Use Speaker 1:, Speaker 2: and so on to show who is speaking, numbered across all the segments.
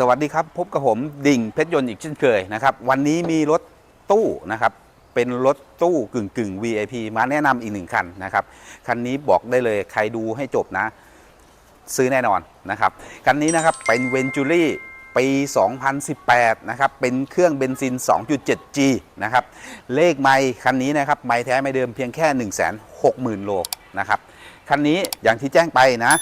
Speaker 1: สวัสดีครับ พบกับผมดิ่งเพชรยนต์อีกเช่นเคยนะครับ วันนี้มีรถตู้นะครับ เป็นรถตู้กึ่งกึ่ง VIP มาแนะนำอีกหนึ่งคันนะครับ คันนี้บอกได้เลยใครดูให้จบนะ ซื้อแน่นอนนะครับ คันนี้นะครับเป็นเวนจูรี่ปี 2018 นะครับ เป็นเครื่องเบนซิน 2.7G นะครับ เลขไมค์คันนี้นะครับ ไมค์แท้ไม่เดิมเพียงแค่ 160,000 โลนะครับ คันนี้อย่างที่แจ้งไปนะ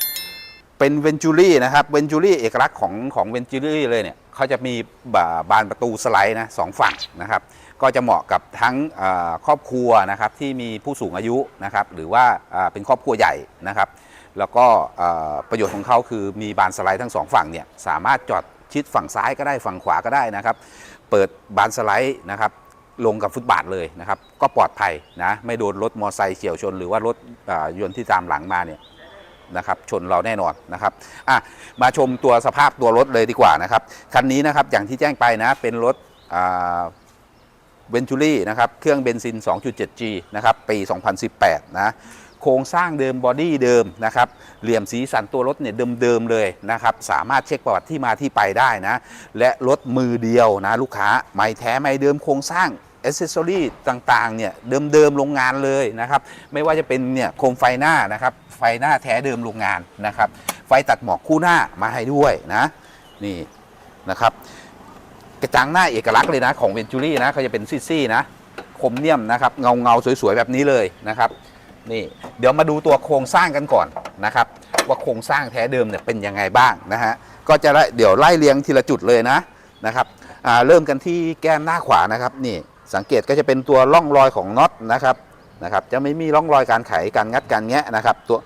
Speaker 1: เป็นเวนจูรี่นะครับเวนจูรี่เอกลักษณ์ของของเวนจูรี่เลยเนี่ยเขาจะมีบาบานประตูสไลด์นะสองฝั่งนะครับ ก็จะเหมาะกับทั้งครอบครัวนะครับที่มีผู้สูงอายุนะครับหรือว่าเป็นครอบครัวใหญ่นะครับ แล้วก็ประโยชน์ของเขาคือมีบานสไลด์ทั้งสองฝั่งเนี่ยสามารถจอดชิดฝั่งซ้ายก็ได้ฝั่งขวาก็ได้นะครับ เปิดบานสไลด์นะครับลงกับฟุตบาทเลยนะครับ ก็ปลอดภัยนะไม่โดนรถมอเตอร์ไซค์เฉียวชน หรือว่ารถยนต์ที่ตามหลังมาเนี่ย นะครับชนเราแน่นอนนะครับอะมาชมตัวสภาพตัวรถเลยดีกว่านะครับคันนี้นะครับอย่างที่แจ้งไปนะเป็นรถเวนจูรี่นะครับเครื่องเบนซิน 2.7G นะครับปี 2018 นะโครงสร้างเดิมบอดี้เดิมนะครับเหลี่ยมสีสันตัวรถเนี่ยเดิมๆเลยนะครับสามารถเช็คประวัติที่มาที่ไปได้นะ และรถมือเดียวนะลูกค้า ไม่แท้ไม่เดิมโครงสร้าง อ c เซสซอรี่ต่างๆเนี่ยเดิมๆโรงงานเลยนะครับ ไม่ว่าจะเป็นเนี่ยโคมไฟหน้านะครับ ไฟหน้าแท้เดิมโรงงานนะครับ ไฟตัดหมอกคู่หน้ามาให้ด้วยนะนี่นะครับ กระจังหน้าเอกลักษณ์เลยนะของเวนจูรี่นะเขาจะเป็นซี่ๆนะคมเนียมนะครับเงาเงาๆสวย ๆ แบบนี้เลยนะครับนี่เดี๋ยวมาดูตัวโครงสร้างกันก่อนนะครับ ว่าโครงสร้างแท้เดิมเนี่ยเป็นยังไงบ้างนะฮะก็จะเดี๋ยวไล่เรียงทีละจุดเลยนะนะครับอ่าเริ่มกันที่แก้มหน้าขวานะครับนี่ สังเกตก็จะเป็นตัวร่องรอยของน็อตนะครับนะครับ จะไม่มีร่องรอยการไขการงัดการแงะนะครับตัว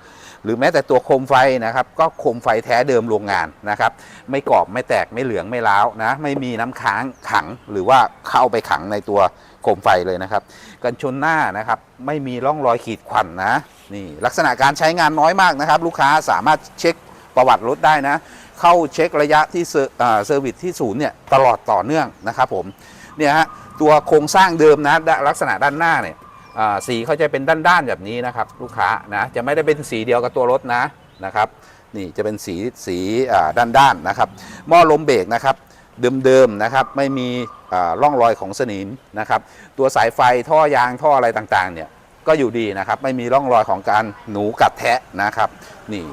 Speaker 1: หรือแม้แต่ตัวโคมไฟนะครับ ก็โคมไฟแท้เดิมโรงงานนะครับ ไม่กรอบไม่แตกไม่เหลืองไม่ร้าวนะไม่มีน้ำค้างขังหรือว่าเข้าไปขังในตัวโคมไฟเลยนะครับ กันชนหน้านะครับ ไม่มีร่องรอยขีดข่วนนะนี่ลักษณะการใช้งานน้อยมากนะครับ ลูกค้าสามารถเช็คประวัติรถได้นะ เข้าเช็คระยะที่เซอร์วิสที่ศูนย์เนี่ยตลอดต่อเนื่องนะครับผมเนี่ยฮะ ตัวโครงสร้างเดิมนะลักษณะด้านหน้าเนี่ยสีเขาจะเป็นด้านๆแบบนี้นะครับ ลูกค้านะจะไม่ได้เป็นสีเดียวกับตัวรถนะนะครับนี่จะเป็นสีสีด้านๆนะครับหม้อลมเบรกนะครับเดิมๆนะครับไม่มีร่องรอยของสนิมนะครับตัวสายไฟท่อยางท่ออะไรต่างๆเนี่ยก็อยู่ดีนะครับไม่มีร่องรอยของการหนูกัดแทะนะครับนี่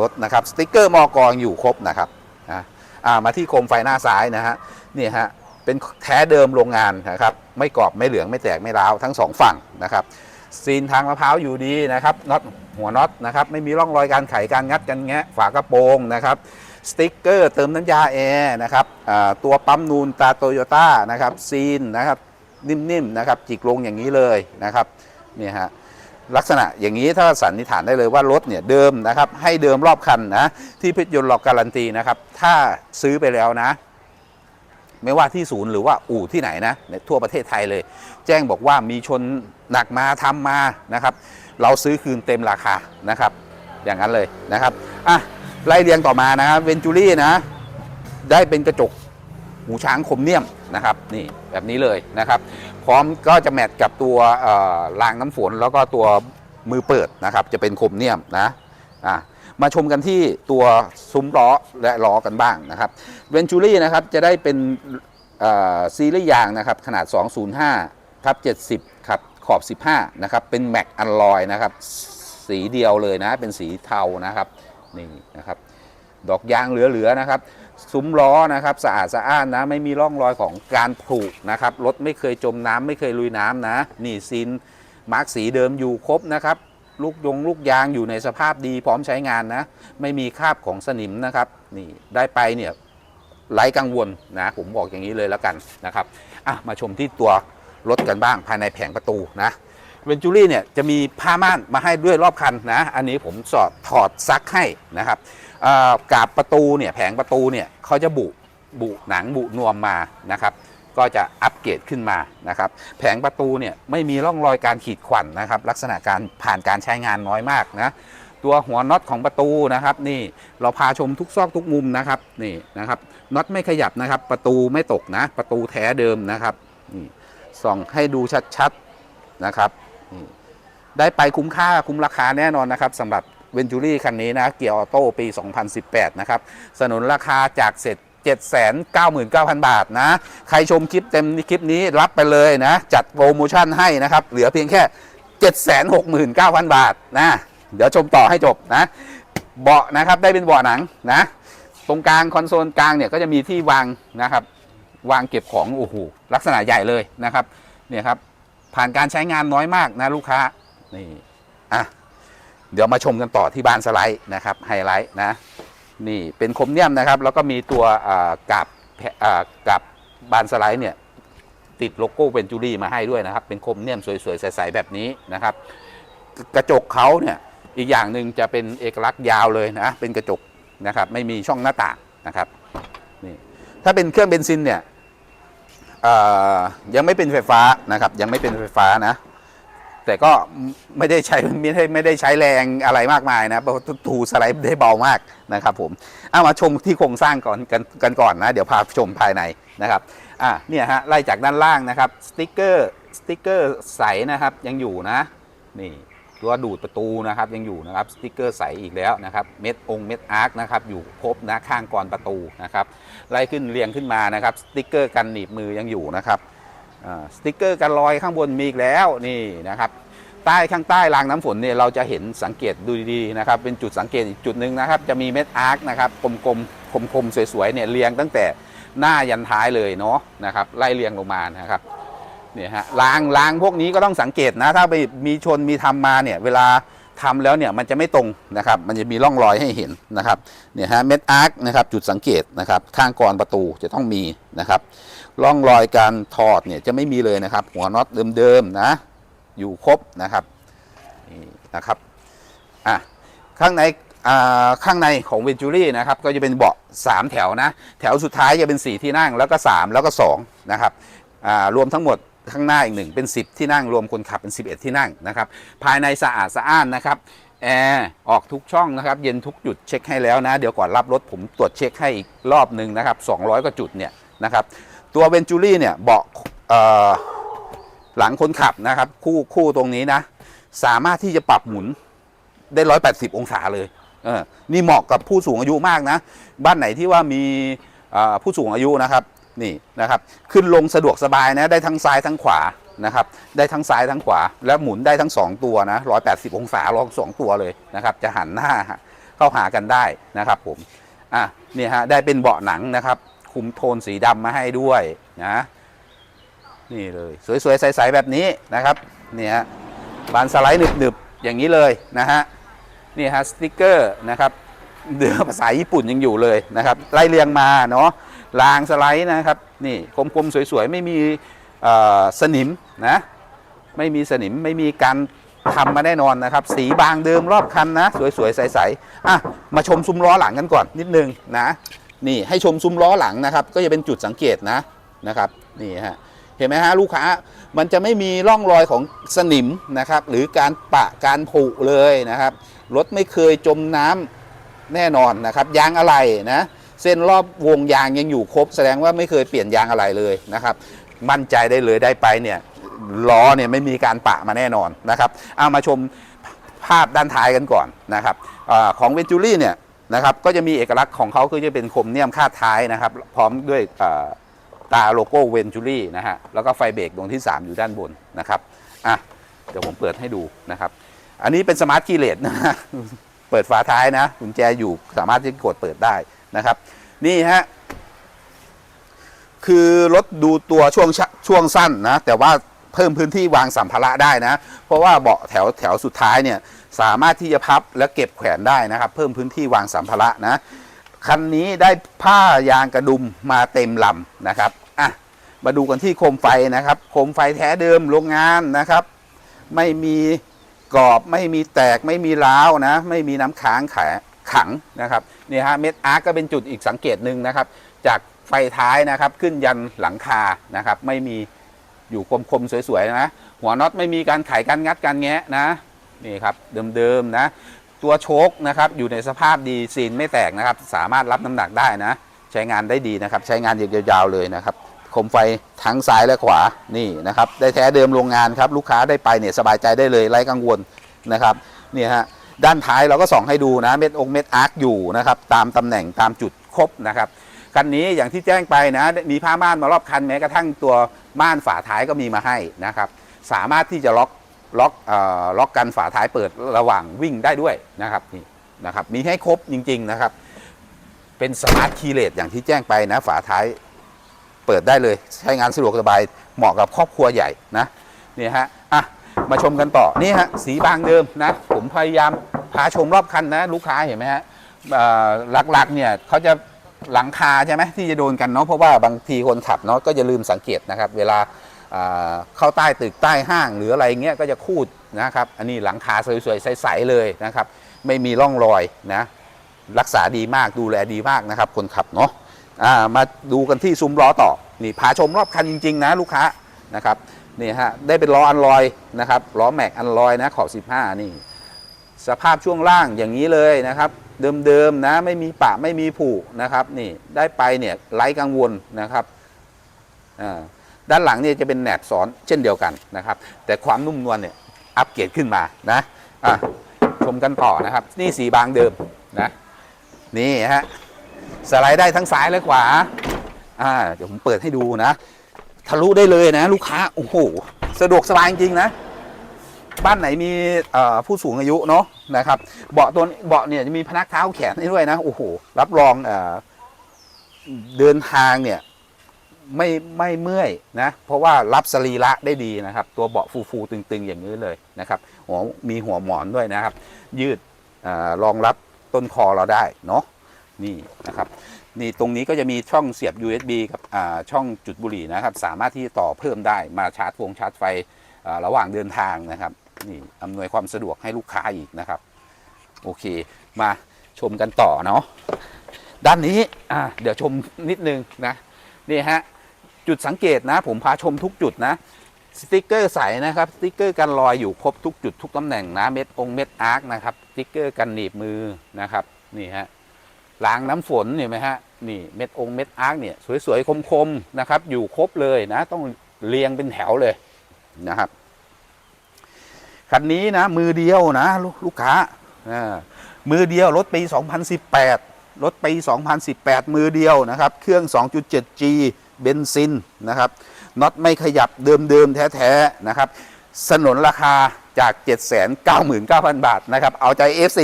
Speaker 1: รถนะครับสติ๊กเกอร์มอกองอยู่ครบนะครับนะอ่ามาที่โคมไฟหน้าซ้ายนะฮะนี่ฮะ เป็นแท้เดิมโรงงานนะครับไม่กรอบไม่เหลืองไม่แตกไม่ร้าวทั้งสองฝั่งนะครับซีนทางมะพร้าวอยู่ดีนะครับน็อตหัวน็อตนะครับไม่มีร่องรอยการไขการงัดกันแงะฝากระโปรงนะครับสติ๊กเกอร์เติมน้ำยาแอร์นะครับตัวปั๊มนูนตาโตโยต้านะครับซีนนะครับนิ่มๆนะครับจิกลงอย่างนี้เลยนะครับเนี่ยฮะลักษณะอย่างนี้ถ้าสันนิษฐานได้เลยว่ารถเนี่ยเดิมนะครับให้เดิมรอบคันนะที่พชรยนต์เราการันตีนะครับถ้าซื้อไปแล้วนะ ไม่ว่าที่ศูนย์หรือว่าอู่ที่ไหนนะในทั่วประเทศไทยเลย แจ้งบอกว่ามีชนหนักมาทำมานะครับ เราซื้อคืนเต็มราคานะครับ อย่างนั้นเลยนะครับอะไล่เรียงต่อมานะครับเวนจูรี่นะ ได้เป็นกระจกหูช้างคมเนียมนะครับนี่แบบนี้เลยนะครับ พร้อมก็จะแมทกับตัวรางน้ำฝนแล้วก็ตัวมือเปิดนะครับ จะเป็นคมเนียมนะอะ มาชมกันที่ตัวซุ้มล้อและล้อกันบ้างนะครับเวนจูรี่นะครับจะได้เป็นซีรีส์ยางนะครับขนาด 205ทับ70ครับขอบ 15นะครับเป็นแม็กอัลลอยนะครับสีเดียวเลยนะเป็นสีเทานะครับนี่นะครับดอกยางเหลือๆนะครับซุ้มล้อนะครับสะอาดสะอ้านนะไม่มีร่องรอยของการผุนะครับรถไม่เคยจมน้ำไม่เคยลุยน้ำนะ นี่ซินมาร์กสีเดิมอยู่ครบนะครับ ลูกยงลูกยางอยู่ในสภาพดีพร้อมใช้งานนะ ไม่มีคราบของสนิมนะครับ นี่ได้ไปเนี่ยไร้กังวลนะผมบอกอย่างนี้เลยแล้วกันนะครับอะมาชมที่ตัวรถกันบ้างภายในแผงประตูนะเวนจูรี่เนี่ยจะมีผ้าม่านมาให้ด้วยรอบคันนะ อันนี้ผมสอดถอดซักให้นะครับกาบประตูเนี่ยแผงประตูเนี่ยเขาจะบุบุหนังบุนวมมานะครับ ก็จะอัปเกรดขึ้นมานะครับ แผงประตูเนี่ยไม่มีร่องรอยการขีดข่วนนะครับ ลักษณะการผ่านการใช้งานน้อยมากนะตัวหัวน็อตของประตูนะครับ นี่เราพาชมทุกซอกทุกมุมนะครับนี่นะครับน็อตไม่ขยับนะครับ ประตูไม่ตกนะ ประตูแท้เดิมนะครับนี่ส่องให้ดูชัดๆนะครับนี่ได้ไปคุ้มค่าคุ้มราคาแน่นอนนะครับสำหรับเวนจูรี่คันนี้นะ เกียร์ออโต้ปี 2018 นะครับ สนุนราคาจากเสร็จ 799,000 บาทนะ ใครชมคลิปเต็มคลิปนี้รับไปเลยนะ จัดโปรโมชั่นให้นะครับ เหลือเพียงแค่ 769,000 บาทนะ เดี๋ยวชมต่อให้จบนะ เบาะนะครับได้เป็นเบาะหนังนะ ตรงกลางคอนโซลกลางเนี่ยก็จะมีที่วางนะครับ วางเก็บของโอ้โหลักษณะใหญ่เลยนะครับเนี่ยครับผ่านการใช้งานน้อยมากนะลูกค้านี่อะเดี๋ยวมาชมกันต่อที่บ้านสไลด์นะครับไฮไลท์นะ นี่เป็นโครเมียมนะครับ แล้วก็มีตัวกับกับบานสไลด์เนี่ยติดโลโก้เวนจูรี่มาให้ด้วยนะครับ เป็นโครเมียมสวยๆใสๆแบบนี้นะครับ กระจกเขาเนี่ยอีกอย่างหนึ่งจะเป็นเอกลักษณ์ยาวเลยนะเป็นกระจกนะครับ ไม่มีช่องหน้าต่างนะครับนี่ถ้าเป็นเครื่องเบนซินเนี่ยยังไม่เป็นไฟฟ้านะครับ ยังไม่เป็นไฟฟ้านะ แต่ก็ไม่ได้ใช้ไม่ได้ไม่ได้ใช้แรงอะไรมากมายนะเพราะทูสไลด์ได้เบามากนะครับผมเอามาชมที่โครงสร้างก่อนกันกันก่อนนะ เดี๋ยวพาชมภายในนะครับอะเนี่ยฮะไล่จากด้านล่างนะครับสติ๊กเกอร์สติ๊กเกอร์ใสนะครับยังอยู่นะนี่ตัวดูดประตูนะครับยังอยู่นะครับสติ๊กเกอร์ใสอีกแล้วนะครับเม็ดองค์เม็ดอาร์คนะครับอยู่ครบนะข้างกรประตูนะครับไล่ขึ้นเรียงขึ้นมานะครับสติ๊กเกอร์กันหนีบมือยังอยู่นะครับ สติ๊กเกอร์กันรอยข้างบนมีอีกแล้วนี่นะครับใต้ข้างใต้รางน้ำฝนเนี่ยเราจะเห็นสังเกตดูดีๆนะครับเป็นจุดสังเกตอีกจุดหนึ่งนะครับจะมีเม็ดอาร์คนะครับกลมๆคมๆสวยๆเนี่ยเรียงตั้งแต่หน้ายันท้ายเลยเนาะนะครับไล่เรียงลงมานะครับเนี่ยฮะรางรางพวกนี้ก็ต้องสังเกตนะถ้าไปมีชนมีทำมาเนี่ยเวลา ทำแล้วเนี่ยมันจะไม่ตรงนะครับ มันจะมีร่องรอยให้เห็นนะครับเนี่ยฮะเม็ดอาร์คนะครับจุดสังเกตนะครับข้างกรอนประตูจะต้องมีนะครับร่องรอยการถอดเนี่ยจะไม่มีเลยนะครับ หัวน็อตเดิมๆนะอยู่ครบนะครับนี่นะครับอะข้างในอ่าข้างในของเวนจูรี่นะครับก็จะเป็นเบาะ 3 แถวนะ แถวสุดท้ายจะเป็น 4 ที่นั่งแล้วก็ 3 แล้วก็2นะครับอ่ารวมทั้งหมด ข้างหน้าอีกหนึ่งเป็น 10 ที่นั่งรวมคนขับเป็น 11 ที่นั่งนะครับ ภายในสะอาดสะอ้านนะครับแอร์ออกทุกช่องนะครับ เย็นทุกจุดเช็คให้แล้วนะ เดี๋ยวก่อนรับรถผมตรวจเช็คให้อีกรอบหนึ่งนะครับ 200 กว่าจุดเนี่ยนะครับ ตัวเวนจูรี่เนี่ยเบาะหลังคนขับนะครับ คู่คู่ตรงนี้นะ สามารถที่จะปรับหมุนได้ 180 องศาเลยเออนี่เหมาะกับผู้สูงอายุมากนะ บ้านไหนที่ว่ามีผู้สูงอายุนะครับ นี่นะครับขึ้นลงสะดวกสบายนะได้ทั้งซ้ายทั้งขวานะครับได้ทั้งซ้ายทั้งขวา และหมุนได้ทั้ง 2 ตัวนะ180 องศาลองสองตัวเลยนะครับจะหันหน้าเข้าหากันได้นะครับผมอะนี่ฮะได้เป็นเบาะหนังนะครับ คุมโทนสีดำมาให้ด้วยนะนี่เลยสวยๆใสๆแบบนี้นะครับนี่ฮะบานสไลด์หนึบๆอย่างนี้เลยนะฮะนี่ฮะสติกเกอร์นะครับเดือภาษาญี่ปุ่นยังอยู่เลยนะครับไล่เรียงมาเนาะ รางสไลด์นะครับนี่คมๆสวยๆ ไม่มีสนิมนะไม่มีสนิมไม่มีการทำมาแน่นอนนะครับ สีบางเดิมรอบคันนะ สวยๆ ใสๆอะมาชมซุ้มล้อหลังกันก่อนนิดนึงนะนี่ให้ชมซุ้มล้อหลังนะครับ ก็จะเป็นจุดสังเกตนะนะครับนี่ฮะเห็นไหมฮะลูกค้ามันจะไม่มีร่องรอยของสนิมนะครับ หรือการปะการผุเลยนะครับรถไม่เคยจมน้ำแน่นอนนะครับ ยางอะไรนะ เส้นรอบวงยางยังอยู่ครบ แสดงว่าไม่เคยเปลี่ยนยางอะไรเลยนะครับ มั่นใจได้เลยได้ไปเนี่ยล้อเนี่ยไม่มีการปะมาแน่นอนนะครับ เอามาชมภาพด้านท้ายกันก่อนนะครับอของเวนจูรี่เนี่ยนะครับก็จะมีเอกลักษณ์ของเขาคือจะเป็นโคมเนียมคาดท้ายนะครับ พร้อมด้วยตาโลโก้เวนจูรี่นะฮะแล้วก็ไฟเบรกดวงที่ 3 อยู่ด้านบนนะครับอะเดี๋ยวผมเปิดให้ดูนะครับ อันนี้เป็นสมาร์ทคีเลสนะเปิดฝาท้ายนะกุญแจอยู่สามารถที่กดเปิดได้ นะครับ นี่ฮะคือรถดูตัวช่วงช่วงสั้นนะ แต่ว่าเพิ่มพื้นที่วางสัมภาระได้นะ เพราะว่าเบาะแถวแถวสุดท้ายเนี่ยสามารถที่จะพับและเก็บแขวนได้นะครับ เพิ่มพื้นที่วางสัมภาระนะคันนี้ได้ผ้ายางกระดุมมาเต็มลำนะครับอะมาดูกันที่โคมไฟนะครับ โคมไฟแท้เดิมโรงงานนะครับ ไม่มีกรอบไม่มีแตกไม่มีร้าวนะ ไม่มีน้ำค้างแข ขังนะครับนี่ฮะเม็ดอาร์ก็เป็นจุดอีกสังเกตหนึ่งนะครับ จากไฟท้ายนะครับขึ้นยันหลังคานะครับ ไม่มีอยู่คมๆสวยๆนะ หัวน็อตไม่มีการไขการงัดการแงะนะนี่ครับเดิมๆนะตัวโชคนะครับอยู่ในสภาพดีซีนไม่แตกนะครับ สามารถรับน้ำหนักได้นะ ใช้งานได้ดีนะครับ ใช้งานยาวๆเลยนะครับคมไฟทั้งซ้ายและขวานี่นะครับ ได้แท้เดิมโรงงานครับ ลูกค้าได้ไปเนี่ยสบายใจได้เลยไร้กังวลนะครับนี่ฮะ ด้านท้ายเราก็ส่องให้ดูนะเม็ดองเม็ดอาร์คอยู่นะครับตามตำแหน่งตามจุดครบนะครับคันนี้อย่างที่แจ้งไปนะ มีผ้าม่านมารอบคันแม้กระทั่งตัวม่านฝาท้ายก็มีมาให้นะครับ สามารถที่จะล็อกล็อกเอ่อล็อกกันฝาท้ายเปิดระหว่างวิ่งได้ด้วยนะครับนี่นะครับ มีให้ครบจริง ๆนะครับ เป็นสมาร์ทคีเลสอย่างที่แจ้งไปนะ ฝาท้ายเปิดได้เลย ใช้งานสะดวกสบายเหมาะกับครอบครัวใหญ่นะนี่ฮะอะ มาชมกันต่อนี่ฮะสีบางเดิมนะ ผมพยายามพาชมรอบคันนะ ลูกค้าเห็นไหมฮะหลักๆเนี่ยเขาจะหลังคาใช่ไหมที่จะโดนกันเนาะเพราะว่าบางทีคนขับเนาะก็จะลืมสังเกตนะครับ เวลาเข้าใต้ตึกใต้ห้างหรืออะไรเงี้ยก็จะคูดนะครับ อันนี้หลังคาสวยๆใสๆเลยนะครับ ไม่มีร่องรอยนะรักษาดีมากดูแลดีมากนะครับ คนขับเนาะอ่ามาดูกันที่ซุ้มล้อต่อนี่พาชมรอบคันจริง ๆ นะลูกค้านะครับ นี่ฮะได้เป็นล้ออันลอยนะครับล้อแม็กอันลอยนะขอบ 15 นี่ สภาพช่วงล่างอย่างนี้เลยนะครับ เดิมๆนะไม่มีปะไม่มีผุนะครับนี่ได้ไปเนี่ยไร้กังวลนะครับด้านหลังเนี่ยจะเป็นแหนบซ้อนเช่นเดียวกันนะครับ แต่ความนุ่มนวลเนี่ยอัปเกรดขึ้นมานะะชมกันต่อนะครับ นี่สีบางเดิมนะนี่ฮะสไลด์ได้ทั้งซ้ายและขวาอ่าเดี๋ยวผมเปิดให้ดูนะ ทะลุได้เลยนะ ลูกค้าโอ้โหสะดวกสบายจริงนะ บ้านไหนมีผู้สูงอายุเนาะนะครับ เบาะตัวเบาะเนี่ยจะมีพนักเท้าแขนให้ด้วยนะโอ้โหรับรองเอ่อเดินทางเนี่ยไม่ไม่เมื่อยนะ เพราะว่ารับสรีระได้ดีนะครับ ตัวเบาะฟูๆตึง ๆ อย่างนี้เลยนะครับหัวมีหัวหมอนด้วยนะครับ ยืดอรองรับต้นคอเราได้เนาะนี่นะครับ นี่ตรงนี้ก็จะมีช่องเสียบ USB กับช่องจุดบุหรี่นะครับ สามารถที่จะต่อเพิ่มได้มาชาร์จฟงชาร์จไฟระหว่างเดินทางนะครับนี่อำนวยความสะดวกให้ลูกค้าอีกนะครับ โอเค มาชมกันต่อเนาะด้านนี้เดี๋ยวชมนิดนึงนะนี่ฮะจุดสังเกตนะ ผมพาชมทุกจุดนะสติกเกอร์ใสนะครับสติกเกอร์กันรอยอยู่ครบทุกจุดทุกตำแหน่งนะเม็ดองเม็ดอาร์คนะครับสติกเกอร์กันหนีบมือนะครับนี่ฮะ ล้างน้ำฝนเห็นไหมฮะนี่เม็ดองเม็ดอาร์คเนี่ยสวยๆคมๆนะครับ อยู่ครบเลยนะ ต้องเรียงเป็นแถวเลยนะครับคันนี้นะมือเดียวนะลูกลูกค้าอ่ามือเดียวรถปี 2018 รถปี 2018 มือเดียวนะครับ เครื่อง 2.7G เบนซินนะครับน็อตไม่ขยับเดิมๆ แท้ๆนะครับ สนนราคาจาก 799,000 บาทนะครับ เอาใจ FC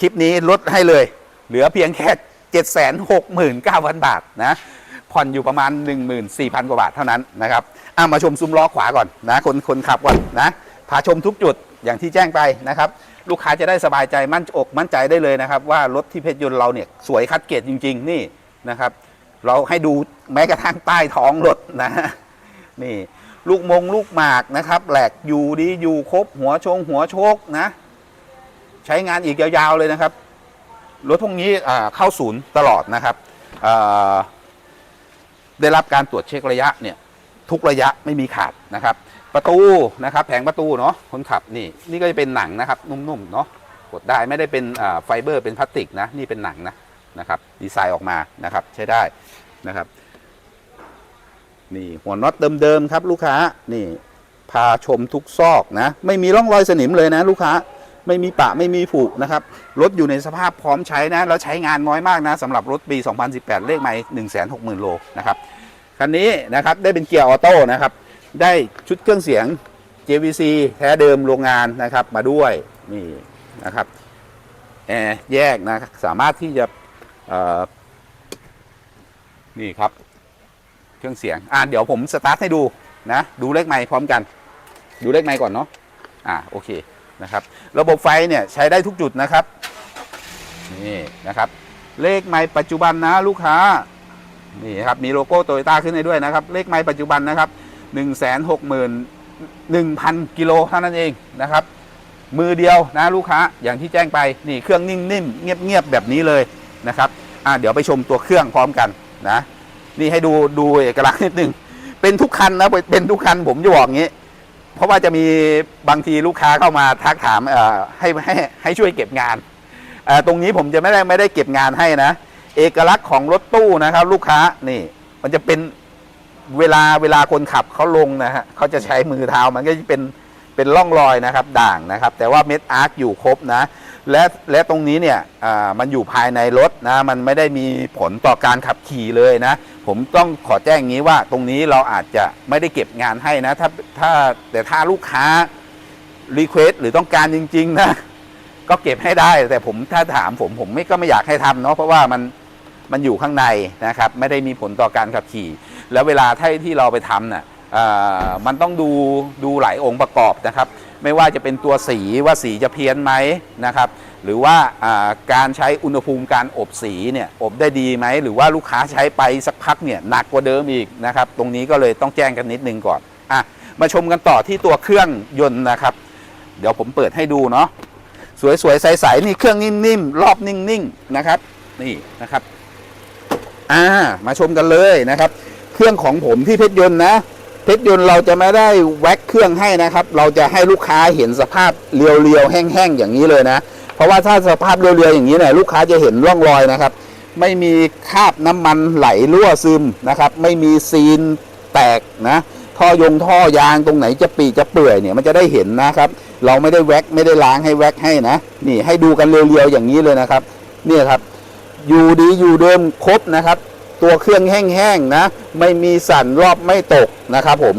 Speaker 1: คลิปนี้ลดให้เลย เหลือเพียงแค่ 769,000 บาทนะผ่อนอยู่ประมาณ 14,000 กว่าบาทเท่านั้นนะครับอะมาชมซุ้มล้อขวาก่อนนะคนคนขับก่อนนะพาชมทุกจุดอย่างที่แจ้งไปนะครับ ลูกค้าจะได้สบายใจมั่นอกมั่นใจได้เลยนะครับ ว่ารถที่เพชรยนต์เราเนี่ยสวยคัดเกรดจริง ๆ นี่นะครับ เราให้ดูแม้กระทั่งใต้ท้องรถนะนี่ลูกมงลูกหมากนะครับ แหลกอยู่ดีอยู่ครบหัวชงหัวโชกนะ ใช้งานอีกยาวๆเลยนะครับ รถพวกนี้เข้าศูนย์ตลอดนะครับได้รับการตรวจเช็คระยะเนี่ยทุกระยะไม่มีขาดนะครับ ประตูนะครับแผงประตูเนาะคนขับนี่นี่ก็จะเป็นหนังนะครับนุ่มๆเนาะกดได้ไม่ได้เป็นไฟเบอร์เป็นพลาสติกนะนี่เป็นหนังนะนะครับดีไซน์ออกมานะครับใช้ได้นะครับนี่หัวน็อตเดิมๆครับลูกค้านี่พาชมทุกซอกนะไม่มีร่องรอยสนิมเลยนะลูกค้า ไม่มีปะไม่มีผุนะครับ รถอยู่ในสภาพพร้อมใช้นะ แล้วใช้งานน้อยมากนะสำหรับรถปี 2018 เลขไมล์160,000 โลนะครับ คันนี้นะครับได้เป็นเกียร์ออโต้นะครับ ได้ชุดเครื่องเสียง JVC แท้เดิมโรงงานนะครับมาด้วยนี่นะครับแอร์แยกนะสามารถที่จะนี่ครับ เครื่องเสียงอ่าเดี๋ยวผมสตาร์ทให้ดูนะ ดูเลขไมล์พร้อมกัน ดูเลขไมล์ก่อนเนาะอ่าโอเค นะครับ ระบบไฟเนี่ยใช้ได้ทุกจุดนะครับนี่นะครับ เลขไมล์ปัจจุบันนะลูกค้านี่ครับมีโลโก้โตโยต้าขึ้นให้ด้วยนะครับ เลขไมล์ปัจจุบันนะครับ1 6 1 0 0 0กิโลเท่านั้นเองนะครับ มือเดียวนะลูกค้าอย่างที่แจ้งไปนี่เครื่องนิ่มๆเงียบๆแบบนี้เลยนะครับอ่าเดี๋ยวไปชมตัวเครื่องพร้อมกันนะ นี่ให้ดูดูเอกลักษณ์นิดนึงเป็นทุกคันนะเป็นทุกคันผมจะบอกงี้ เพราะว่าจะมีบางทีลูกค้าเข้ามาทักถามให้ให้ให้ช่วยเก็บงานตรงนี้ผมจะไม่ได้ไม่ได้เก็บงานให้นะ เอกลักษณ์ของรถตู้นะครับ ลูกค้านี่ มันจะเป็นเวลาเวลาคนขับเขาลงนะฮะเขาจะใช้มือเท้ามันก็จะเป็นเป็นร่องรอยนะครับ ด่างนะครับ แต่ว่าเม็ดอาร์คอยู่ครบนะ และและตรงนี้เนี่ยมันอยู่ภายในรถนะมันไม่ได้มีผลต่อการขับขี่เลยนะ ผมต้องขอแจ้งงี้ว่าตรงนี้เราอาจจะไม่ได้เก็บงานให้นะถ้าถ้าแต่ถ้าลูกค้ารีเควสหรือต้องการจริง ๆ นะ ก็เก็บให้ได้ แต่ผมถ้าถามผมผมไม่ก็ไม่อยากให้ทำเนาะเพราะว่ามันมันอยู่ข้างในนะครับ ไม่ได้มีผลต่อการขับขี่ แล้วเวลาที่ที่เราไปทำน่ะอ่ามันต้องดูดูหลายองค์ประกอบนะครับ ไม่ว่าจะเป็นตัวสีว่าสีจะเพี้ยนไหมนะครับ หรือว่าการใช้อุณหภูมิการอบสีเนี่ยอบได้ดีไหม หรือว่าลูกค้าใช้ไปสักพักเนี่ยหนักกว่าเดิมอีกนะครับ ตรงนี้ก็เลยต้องแจ้งกันนิดนึงก่อนอะมาชมกันต่อที่ตัวเครื่องยนต์นะครับ เดี๋ยวผมเปิดให้ดูเนาะสวยๆใสๆนี่เครื่องนิ่มๆรอบนิ่งๆนะครับ นี่นะครับอ่ามาชมกันเลยนะครับ เครื่องของผมที่เพชรยนต์นะ เพชรยนต์เราจะไม่ได้แว็กเครื่องให้นะครับ เราจะให้ลูกค้าเห็นสภาพเรียวๆแห้งๆอย่างนี้เลยนะ เพราะว่าถ้าสภาพเรียวๆอย่างนี้เนี่ยลูกค้าจะเห็นร่องรอยนะครับ ไม่มีคราบน้ำมันไหลรั่วซึมนะครับ ไม่มีซีนแตกนะท่อยงท่อยางตรงไหนจะปีจะเปื่อยเนี่ยมันจะได้เห็นนะครับ เราไม่ได้แว็กไม่ได้ล้างให้แว็กให้นะ นี่ให้ดูกันเรียวๆอย่างนี้เลยนะครับ เนี่ยครับ อยู่ดีอยู่เดิมครบนะครับ ตัวเครื่องแห้งๆนะ ไม่มีสั่นรอบไม่ตกนะครับผม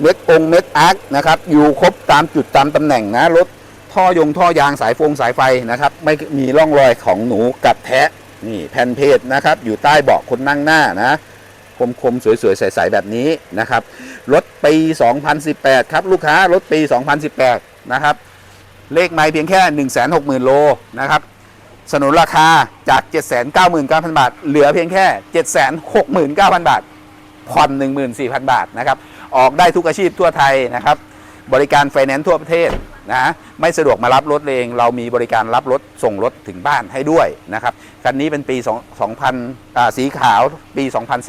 Speaker 1: เม็ดองเม็ดอาร์คนะครับอยู่ครบตามจุดตามตำแหน่งนะรถท่อยงท่อยางสายฟงสายไฟนะครับ ไม่มีร่องรอยของหนูกัดแทะนี่แผ่นเพจนะครับ อยู่ใต้เบาะคนนั่งหน้านะ คมๆสวยๆ ใสๆแบบนี้นะครับ รถปี 2018 ครับ ลูกค้ารถปี 2018 นะครับ เลขไม้เพียงแค่ 160,000 โลนะครับ สนุนราคาจาก 799,000 บาท เหลือเพียงแค่ 769,000 บาท ผ่อน 14,000 บาทนะครับ ออกได้ทุกอาชีพทั่วไทยนะครับ บริการไฟแนนซ์ทั่วประเทศนะ ไม่สะดวกมารับรถเอง เรามีบริการรับรถส่งรถถึงบ้านให้ด้วยนะครับ คันนี้เป็นปี 2000อ่าสีขาวปี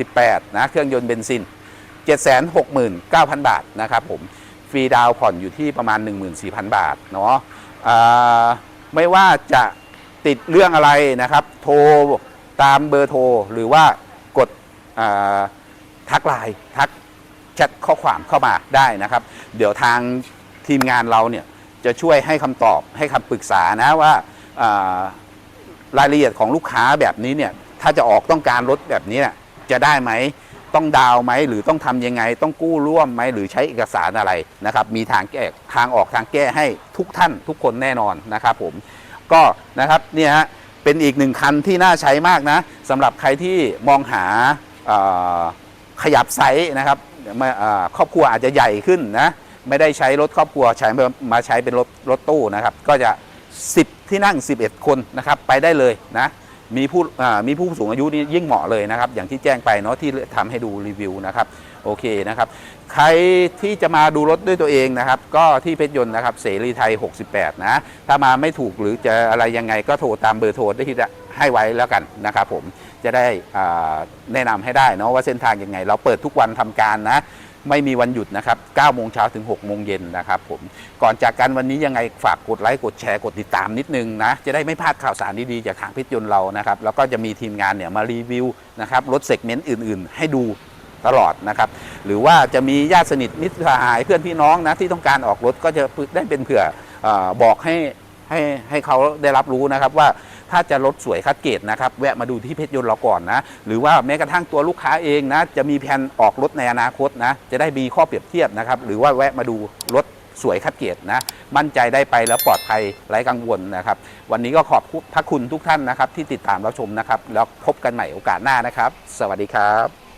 Speaker 1: 2018 นะ เครื่องยนต์เบนซิน 769,000 บาทนะครับผม ฟรีดาวผ่อนอยู่ที่ประมาณ 14,000 บาทเนาะอ่าไม่ว่าจะ ติดเรื่องอะไรนะครับ โทรตามเบอร์โทร หรือว่ากดทักไลน์ทักแชทข้อความเข้ามาได้นะครับ เดี๋ยวทางทีมงานเราเนี่ยจะช่วยให้คำตอบให้คำปรึกษานะว่ารายละเอียดของลูกค้าแบบนี้เนี่ยถ้าจะออกต้องการรถแบบนี้เนี่ยจะได้ไหมต้องดาวไหมหรือต้องทำยังไง ต้องกู้ร่วมไหมหรือใช้เอกสารอะไรนะครับ มีทางแก้ทางออกทางแก้ให้ทุกท่านทุกคนแน่นอนนะครับผม ก็นะครับเนี่ยฮะเป็นอีกหนึ่งคันที่น่าใช้มากนะสำหรับใครที่มองหาขยับไซส์นะครับครอบครัวอาจจะใหญ่ขึ้นนะไม่ได้ใช้รถครอบครัวใช้มามาใช้เป็นรถรถตู้นะครับ ก็จะ 10 ที่นั่ง 11 คนนะครับไปได้เลยนะมีผู้มีผู้สูงอายุนี่ยิ่งเหมาะเลยนะครับ อย่างที่แจ้งไปเนาะที่ทำให้ดูรีวิวนะครับ โอเคนะครับ ใครที่จะมาดูรถด้วยตัวเองนะครับ ก็ที่เพชรยนต์นะครับ เสรีไทย 68 นะ ถ้ามาไม่ถูกหรือจะอะไรยังไงก็โทรตามเบอร์โทรได้ที่จะให้ไว้แล้วกันนะครับผมจะได้แนะนำให้ได้เนาะว่าเส้นทางยังไง เราเปิดทุกวันทำการนะ ไม่มีวันหยุดนะครับ9โมงเช้าถึง 6 โมงเย็นนะครับผมก่อนจากกันวันนี้ยังไงฝากกดไลค์กดแชร์กดติดตามนิดนึงนะ จะได้ไม่พลาดข่าวสารดี ๆ จากทางเพชรยนต์เรานะครับ แล้วก็จะมีทีมงานเนี่ยมารีวิวนะครับรถเซกเมนต์อื่น ๆ ให้ดู ตลอดนะครับ หรือว่าจะมีญาติสนิทมิตรสหายเพื่อนพี่น้องนะที่ต้องการออกรถก็จะได้เป็นเผื่ออบอกให้ให้ให้เขาได้รับรู้นะครับว่าถ้าจะรถสวยคัดเกรดนะครับ แวะมาดูที่เพชรยนต์เราก่อนนะ หรือว่าแม้กระทั่งตัวลูกค้าเองนะ จะมีแผนออกรถในอนาคตนะ จะได้มีข้อเปรียบเทียบนะครับ หรือว่าแวะมาดูรถสวยคัดเกรดนะ มั่นใจได้ไปแล้วปลอดภัยไร้กังวลนะครับ วันนี้ก็ขอบพระคุณทุกท่านนะครับ ที่ติดตามรับชมนะครับ แล้วพบกันใหม่โอกาสหน้านะครับ สวัสดีครับ